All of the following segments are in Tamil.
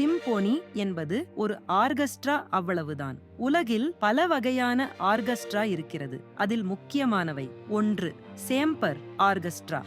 சிம்போனி என்பது ஒரு ஆர்கெஸ்ட்ரா அவ்வளவுதான். உலகில் பல வகையான ஆர்கெஸ்ட்ரா இருக்கிறது. அதில் முக்கியமானவை ஒன்று சேம்பர் ஆர்கெஸ்ட்ரா.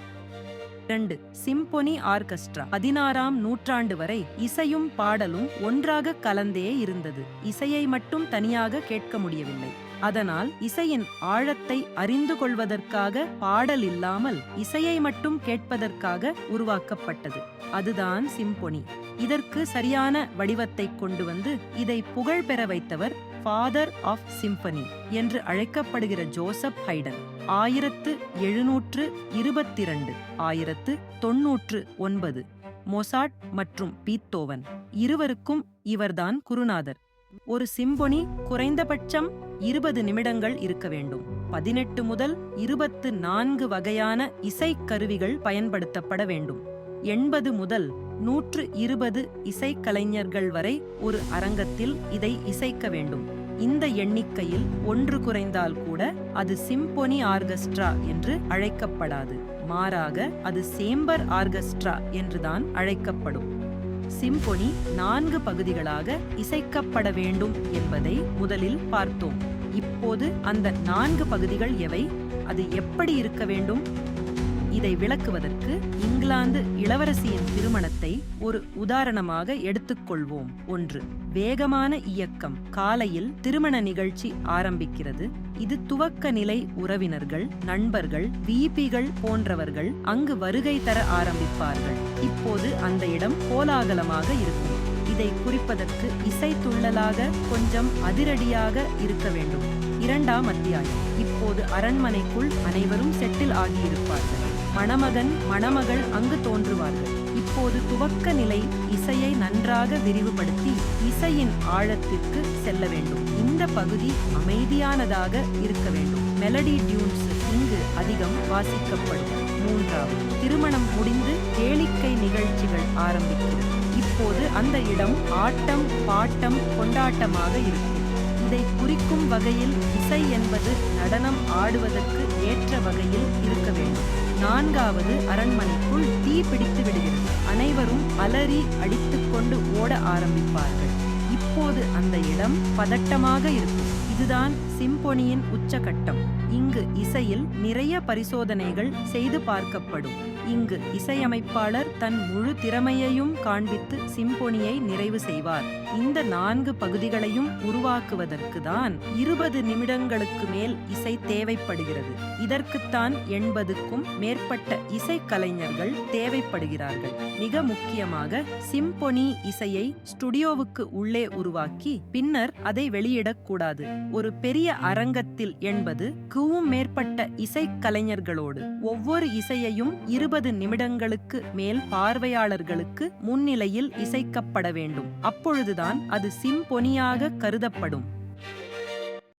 இரண்டு சிம்பொனி ஆர்கெஸ்ட்ரா. பதினாறாம் நூற்றாண்டு வரை இசையும் பாடலும் ஒன்றாக கலந்தே இருந்தது. இசையை மட்டும் தனியாக கேட்க முடியவில்லை. அதனால் இசையின் ஆழத்தை அறிந்து கொள்வதற்காக பாடல் இல்லாமல் இசையை மட்டும் கேட்பதற்காக உருவாக்கப்பட்டது. அதுதான் சிம்பொனி. இதற்கு சரியான வடிவத்தை கொண்டு வந்து இதை புகழ் பெற வைத்தவர் ஃபாதர் ஆஃப் சிம்பனி என்று அழைக்கப்படுகிற ஜோசப் ஹைடன். ஆயிரத்து எழுநூற்று இருபத்திரண்டு ஆயிரத்து தொன்னூற்று ஒன்பது. மொசாட் மற்றும் பீத்தோவன் இருவருக்கும் இவர்தான் குருநாதர். ஒரு சிம்பொனி குறைந்தபட்சம் இருபது நிமிடங்கள் இருக்க வேண்டும். பதினெட்டு முதல் இருபத்து நான்கு வகையான இசைக்கருவிகள் பயன்படுத்தப்பட வேண்டும். எண்பது முதல் நூற்று இருபது இசைக்கலைஞர்கள் வரை ஒரு அரங்கத்தில் இதை இசைக்க வேண்டும். இந்த எண்ணிக்கையில் ஒன்று குறைந்தால் கூட அது சிம்பொனி ஆர்கெஸ்ட்ரா என்று அழைக்கப்படாது. மாறாக அது சேம்பர் ஆர்கெஸ்ட்ரா என்றுதான் அழைக்கப்படும். சிம்பொனி நான்கு பகுதிகளாக இசைக்கப்பட வேண்டும் என்பதை முதலில் பார்த்தோம். இப்போது அந்த நான்கு பகுதிகள் எவை? அது எப்படி இருக்க வேண்டும்? இதை விளக்குவதற்கு இங்கிலாந்து இளவரசியின் திருமணத்தை ஒரு உதாரணமாக எடுத்துக்கொள்வோம். ஒன்று வேகமான இயக்கம். காலையில் திருமண நிகழ்ச்சி ஆரம்பிக்கிறது. இது துவக்க நிலை உறவினர்கள் நண்பர்கள் விபிகள் போன்றவர்கள் அங்கு வருகை தர ஆரம்பிப்பார்கள். இப்போது அந்த இடம் கோலாகலமாக இருக்கும். இதை குறிப்பதற்கு இசைத்துள்ளலாக கொஞ்சம் அதிரடியாக இருக்க வேண்டும். இரண்டாம் அத்தியாயம். இப்போது அரண்மனைக்குள் அனைவரும் செட்டில் ஆகியிருப்பார்கள். மணமகன் மணமகள் அங்கு தோன்றுவார்கள். இப்போது துவக்க நிலை இசையை நன்றாக விரிவுபடுத்தி இசையின் ஆழத்திற்கு செல்ல வேண்டும். இந்த பகுதி அமைதியானதாக இருக்க வேண்டும். மெலடி டியூன்ஸ் இங்கு அதிகம் வாசிக்கப்படும். மூன்றாவது திருமணம் முடிந்து கேளிக்கை நிகழ்ச்சிகள் ஆரம்பிக்கிறது. இப்போது அந்த இடம் ஆட்டம் பாட்டம் கொண்டாட்டமாக இருக்கும். இதை குறிக்கும் வகையில் இசை என்பது நடனம் ஆடுவதற்கு ஏற்ற வகையில் இருக்க வேண்டும். நான்காவது அரண்மனைக்குள் தீ பிடித்து விடுகிறது. அனைவரும் அலறி அடித்துக்கொண்டு ஓட ஆரம்பிப்பார்கள். இப்போது அந்த இடம் பதட்டமாக இருக்கும். இதுதான் சிம்பொனியின் உச்சகட்டம். இங்கு இசையில் நிறைய பரிசோதனைகள் செய்து பார்க்கப்படும். இங்கு இசையமைப்பாளர் தன் முழு திறமையையும் காண்பித்து சிம்போனியை நிறைவு செய்வார். இந்த நான்கு பகுதிகளையும் உருவாக்குவதற்கு தான் இருபது நிமிடங்களுக்கு மேல் இசை தேவைப்படுகிறது. இதற்குத்தான் எண்பதுக்கும் மேற்பட்ட இசைக்கலைஞர்கள் தேவைப்படுகிறார்கள். மிக முக்கியமாக சிம்பொனி இசையை ஸ்டுடியோவுக்கு உள்ளே உருவாக்கி பின்னர் அதை வெளியிடக்கூடாது ஒரு பெரிய அரங்கத்தில் என்பது குவும் மேற்பட்ட இசைக்கலைஞர்களோடு ஒவ்வொரு இசையையும் இருபது இருபது நிமிடங்களுக்கு மேல் பார்வையாளர்களுக்கு முன்னிலையில் இசைக்கப்பட வேண்டும். அப்பொழுதுதான் அது சிம்பொனியாக கருதப்படும்.